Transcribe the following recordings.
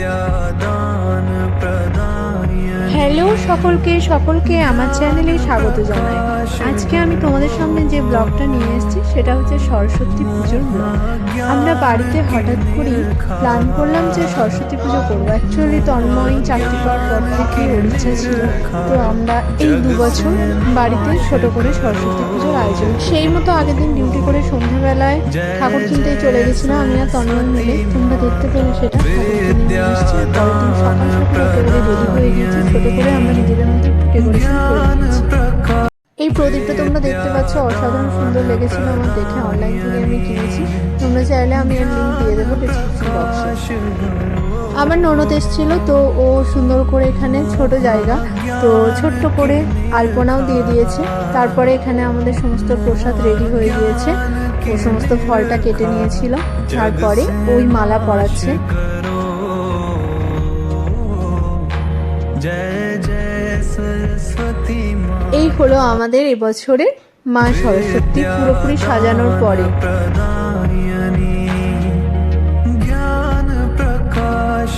yeah. সকলকে সকলকে আমার চ্যানেলে স্বাগত জানাই। আজকে আমি তোমাদের সামনে যে ব্লগটা নিয়ে এসেছি, সেটা হচ্ছে সরস্বতী পুজোর ব্লগ। আমরা বাড়িতে হঠাৎ করেই প্ল্যান করলাম যে সরস্বতী পুজো করব। অ্যাকচুয়ালি তন্ময় চাকরি পাওয়ার পর থেকে ইচ্ছা ছিল। তো আমরা এই দু বছর বাড়িতে ছোট করে সরস্বতী পুজোর আয়োজন সেই মতো আগের দিন ডিউটি করে সন্ধ্যাবেলায় ঠাকুর কিনতে চলে গেছিলাম আমি আর তন্ময় মিলে। তোমরা দেখতে পেলে সেটা। সকাল সকাল রেডি হয়ে গিয়েছি ছোট করে। আমরা এই প্রদীপটা তোমরা দেখতে পাচ্ছ, অসাধারণ সুন্দর লেগেছিল আমার দেখে। অনলাইন থেকে আমি কিনেছি। তোমরা চাইলে আমি এর লিঙ্ক দিয়ে দেবো আমার ননদ এসেছিল, তো ও সুন্দর করে এখানে ছোট জায়গা, তো ছোট্ট করে আলপনাও দিয়ে দিয়েছে। তারপরে এখানে আমাদের সমস্ত প্রসাদ রেডি হয়ে গিয়েছে। ও সমস্ত ফলটা কেটে নিয়েছিল। তারপরে ওই মালা পরাচ্ছে। এই হলো আমাদের এবছরের মা সরস্বতী পুরোপুরি সাজানোর পরে। জ্ঞান প্রকাশ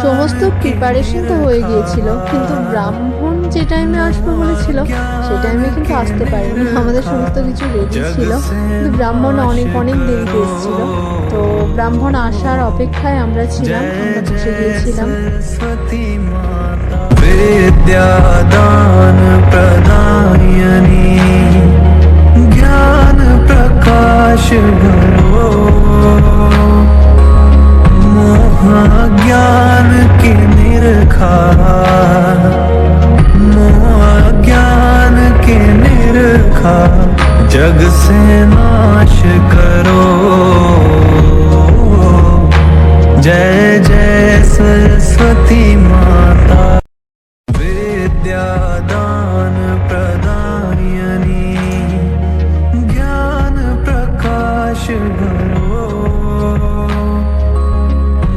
সমস্ত প্রিপারেশন তো হয়ে গিয়েছিল, কিন্তু ব্রাহ্মণ যে টাইমে আসবে বলেছিল, সে টাইমে কিন্তু আসতে পারেনি। আমাদের সমস্ত কিছু রেডি ছিল। কিন্তু ব্রাহ্মণ অনেক অনেক দেরিতে এসেছিল। তো ব্রাহ্মণ আসার অপেক্ষায় আমরা ছিলাম, আমরা বসে গিয়েছিলাম। বিদ্যাদান প্রদায়নী। सरस्वती माता विद्यादान प्रदायनी ज्ञान प्रकाश भरो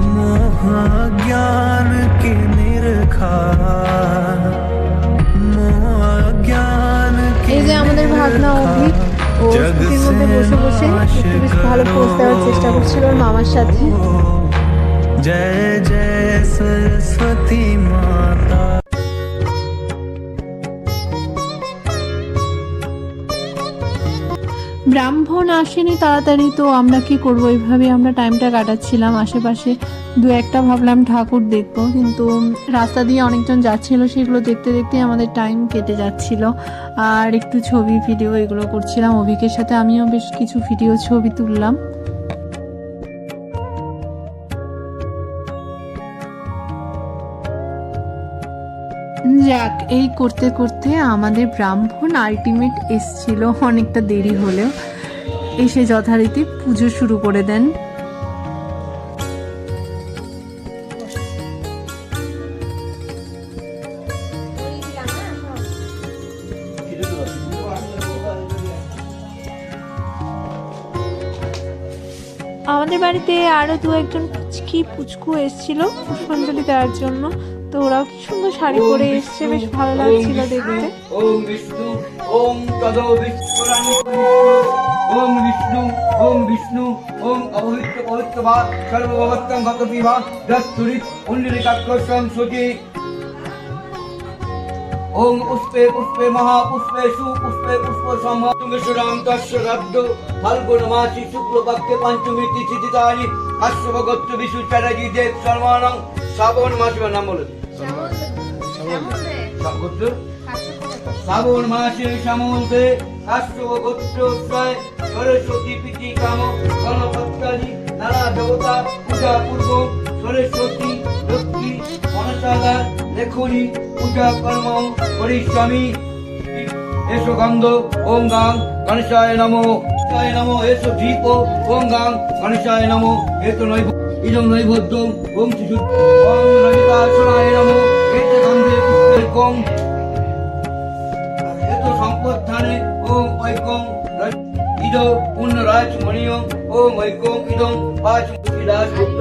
मोह ज्ञान के निरखार मोह ज्ञान के এই যে আমাদের ভাগনা অভিক ও স্কুটির মধ্যে বসে বসে একটু বেশ ভালো পোজ দেওয়ার চেষ্টা করছিল ওর মামার সাথে ব্রাহ্মণ আসেনি তাড়াতাড়ি, তো আমরা কি করব? এইভাবে আমরা টাইমটা কাটাচ্ছিলাম। আশেপাশে দু একটা ভাবলাম ঠাকুর দেখব, কিন্তু রাস্তা দিয়ে অনেকজন যাচ্ছিল, সেগুলো দেখতে দেখতে আমাদের টাইম কেটে যাচ্ছিল। আর একটু ছবি ভিডিও এগুলো করছিলাম। অভিকের সাথে আমিও বেশ কিছু ভিডিও ছবি তুললাম। যাক, এই করতে করতে আমাদের ব্রাহ্মণ আলটিমেট এসছিল। অনেকটা দেরি হলেও এসে যথারীতি পুজো শুরু করে দেন। আমাদের বাড়িতে আরও দু একজন পুচকি, পুচকু এসেছিল পুষ্পাঞ্জলি দেওয়ার জন্য। তো ওরাও কি সুন্দর শাড়ি পরে এসছে বেশ ভালো লাগছিল দেখতে। ওম বিষ্ণু ওম ওম বিষ্ণু ওম বিষ্ণু ওম অপবিত্র পবিত্র বা দস্তুরিত ওম পুষ্পে পুষ্পে মহাপুষ্পে সুপুষ্পে পুষ্প তস্য শব্দ ফাল্গুন মাসি শুক্লপক্ষে পঞ্চমী তিথি কাশ্যপগত্র বিশু চারাজি দেব শ্রাবণ মাস নাম শ্রাবণ মাসে গোত্রোৎসয় সরস্বতী কাম নানা দেবতা পূজা পূর্ব সরস্বতী লক্ষ্মী মনসাদার লেখনী পূজা কর্ম পরিস্বামী এসো গন্ধ ওম গাং গণেশায় নমো গণেশায় নমো এসো দীপ ওম গাং গণেশায় নমো এত নৈব ইদম নৈবদ্যম, ওম শিশু ওম রবিদাসনায় নমো, এতে গন্ধে পুষ্পের কং। এত সম্পত্থানে ওম ঐকং ইদ পুণ্যরাজ মণিয়ম, ওম ঐকং, ইদম পাঁচ বিলাস গুপ্ত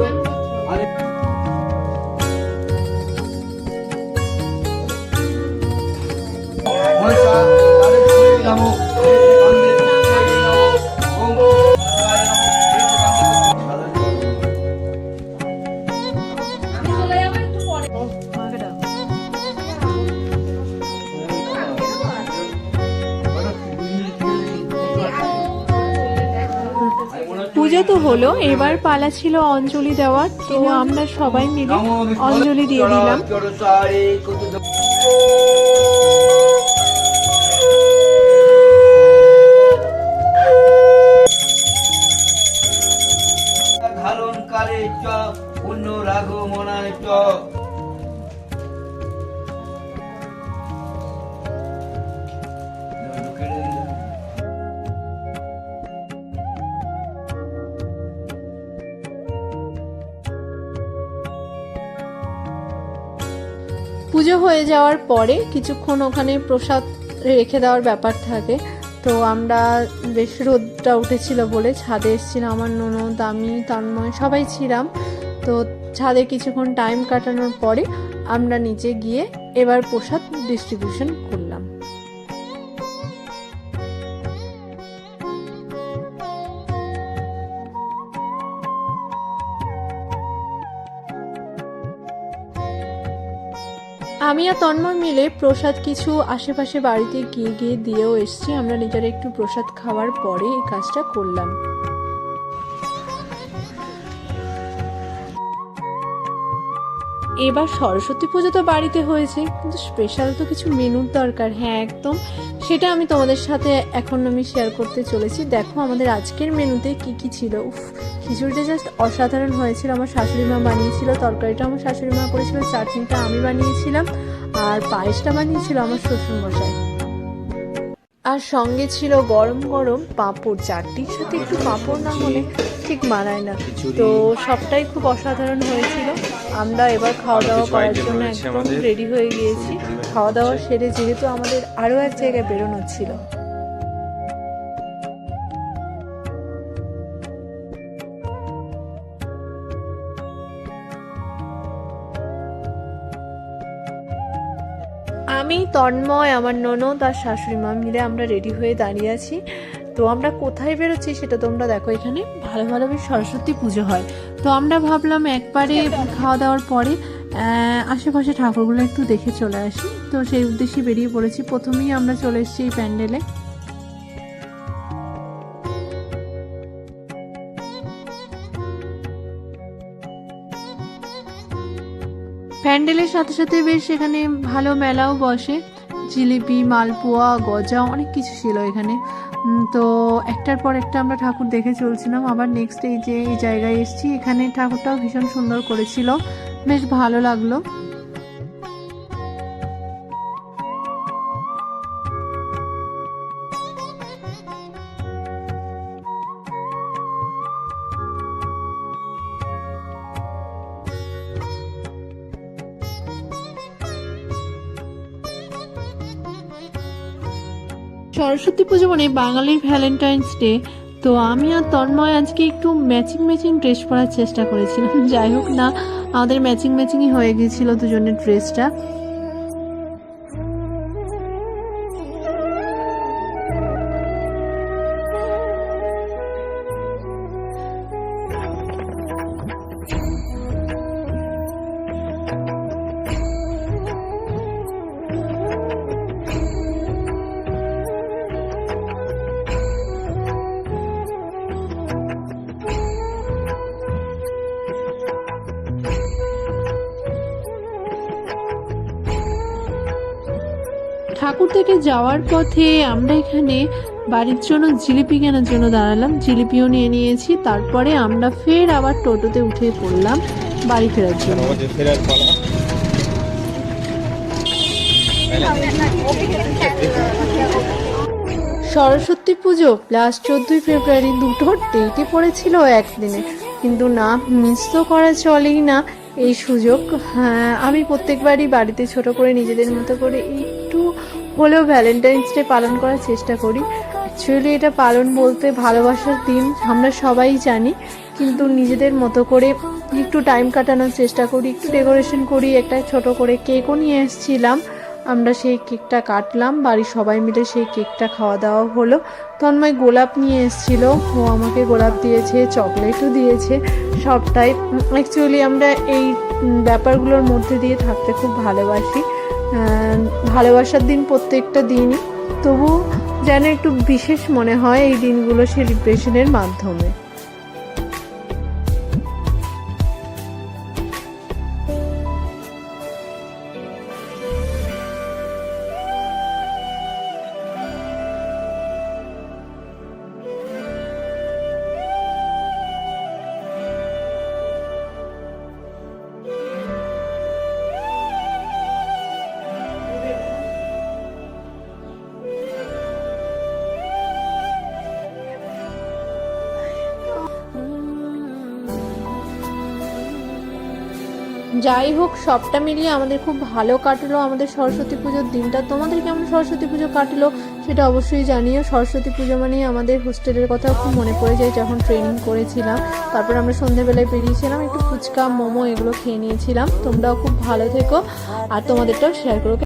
পূজা তো হলো, এবার পালা ছিল অঞ্জলি দেওয়ার, তো আমরা সবাই মিলে অঞ্জলি দিয়ে দিলাম। ধারণ কালে চ পুণ্য রাঘ মনায় চ হয়ে যাওয়ার পরে কিছুক্ষণ ওখানে প্রসাদ রেখে দেওয়ার ব্যাপার থাকে। তো আমরা বেশ রোদটা উঠেছিল বলে ছাদে এসেছিলাম, আমার ননদ, আমি, তন্ময় সবাই ছিলাম। তো ছাদে কিছুক্ষণ টাইম কাটানোর পরে আমরা নিচে গিয়ে এবার প্রসাদ ডিস্ট্রিবিউশন করলাম। আমি আর তন্ময় মিলে প্রসাদ কিছু আশেপাশে বাড়িতে গিয়ে গিয়ে দিয়েও এসছি। আমরা নিজেরা একটু প্রসাদ খাওয়ার পরে এই কাজটা করলাম। এবার সরস্বতী পুজো তো বাড়িতে হয়েছে, কিন্তু স্পেশাল তো কিছু মেনুর দরকার। হ্যাঁ একদম। সেটা আমি তোমাদের সাথে এখন আমি শেয়ার করতে চলেছি। দেখো আমাদের আজকের মেনুতে কি কি ছিল। খিচুড়িটা জাস্ট অসাধারণ হয়েছিল। আমার শাশুড়ি মা বানিয়েছিল, তরকারিটা আমার শাশুড়ি মা করেছিল, চাটনিটা আমি বানিয়েছিলাম, আর পায়েসটা বানিয়েছিল আমার শ্বশুর মশাই আর সঙ্গে ছিল গরম গরম পাঁপড়। চাটনির সাথে একটু পাঁপড় না হলে ঠিক মানায় না। তো সবটাই খুব অসাধারণ হয়েছিল। আমরা এবার খাওয়া দাওয়া করার জন্য একদম রেডি হয়ে গিয়েছি। খাওয়া দাওয়া সেরে যেহেতু আমাদের আরও এক জায়গায় বেরোনো ছিল। আমি, তন্ময়, আমার ননদ আর শাশুড়ি মা মিলে আমরা রেডি হয়ে দাঁড়িয়ে আছি। তো আমরা কোথায় বেরোচ্ছি সেটা তোমরা দেখো এখানে। ভালো ভালো সরস্বতী পুজো হয়। তো আমরা ভাবলাম একবারে খাওয়া দাওয়ার পরে আশেপাশে ঠাকুরগুলো একটু দেখে চলে আসি। তো সেই উদ্দেশ্যে বেরিয়ে পড়েছি। প্রথমেই আমরা চলে এসেছি এই প্যান্ডেলে। প্যান্ডেলের সাথে সাথে বেশ এখানে ভালো মেলাও বসে। জিলিপি, মালপোয়া, গজা, অনেক কিছু ছিল এখানে। তো একটার পর একটা আমরা ঠাকুর দেখে চলছিলাম। আবার নেক্সট এই যে এই জায়গায় এসেছি, এখানে ঠাকুরটাও ভীষণ সুন্দর করেছিল। বেশ ভালো লাগল। সরস্বতী পুজো মানে বাঙালির ভ্যালেন্টাইন্স ডে তো আমি আর তন্ময় আজকে একটু ম্যাচিং ম্যাচিং ড্রেস পরার চেষ্টা করেছিলাম। যাই হোক না, আমাদের ম্যাচিং ম্যাচিংই হয়ে গিয়েছিল দুজনের ড্রেসটা ঠাকুর থেকে যাওয়ার পথে আমরা এখানে বাড়ির জন্য জিলিপি কেনার জন্য দাঁড়ালাম। জিলিপিও নিয়ে নিয়েছি। তারপরে আমরা ফের আবার টোটোতে উঠে পড়লাম বাড়ি ফেরার জন্য। সরস্বতী পুজো প্লাস চোদ্দোই ফেব্রুয়ারি দুটো ডেটে পড়েছিল একদিনে। কিন্তু না মিস তো করা চলেই না এই সুযোগ। হ্যাঁ আমি প্রত্যেকবারই বাড়িতে ছোট করে নিজেদের মতো করে একটু হলেও ভ্যালেন্টাইন্স ডে পালন করার চেষ্টা করি। অ্যাকচুয়ালি এটা পালন বলতে ভালোবাসার দিন, আমরা সবাই জানি। কিন্তু নিজেদের মতো করে একটু টাইম কাটানোর চেষ্টা করি, একটু ডেকোরেশন করি, একটা ছোট করে কেকও নিয়ে এসেছিলাম। আমরা সেই কেকটা কাটলাম, বাড়ির সবাই মিলে সেই কেকটা খাওয়া দাওয়া হলো। তন্ময় গোলাপ নিয়ে এসেছিল, ও আমাকে গোলাপ দিয়েছে, চকলেটও দিয়েছে, সবটাই। অ্যাকচুয়ালি আমরা এই ব্যাপারগুলোর মধ্যে দিয়ে থাকতে খুব ভালোবাসি। ভালোবাসার দিন প্রত্যেকটা দিনই। তবু যেন একটু বিশেষ মনে হয় এই দিনগুলো সেলিব্রেশনের মাধ্যমে। যাই হোক, সবটা মিলিয়ে আমাদের খুব ভালো কাটলো আমাদের সরস্বতী পুজোর দিনটা। তোমাদের কেমন সরস্বতী পুজো কাটলো সেটা অবশ্যই জানিও। সরস্বতী পুজো মানেই আমাদের হোস্টেলের কথা খুব মনে পড়ে যায় যখন ট্রেনিং করেছিলাম। তারপর আমরা সন্ধ্যেবেলায় বেরিয়েছিলাম, একটু ফুচকা, মোমো এগুলো খেয়ে নিয়েছিলাম। তোমরাও খুব ভালো থেকো আর তোমাদেরটাও শেয়ার করো।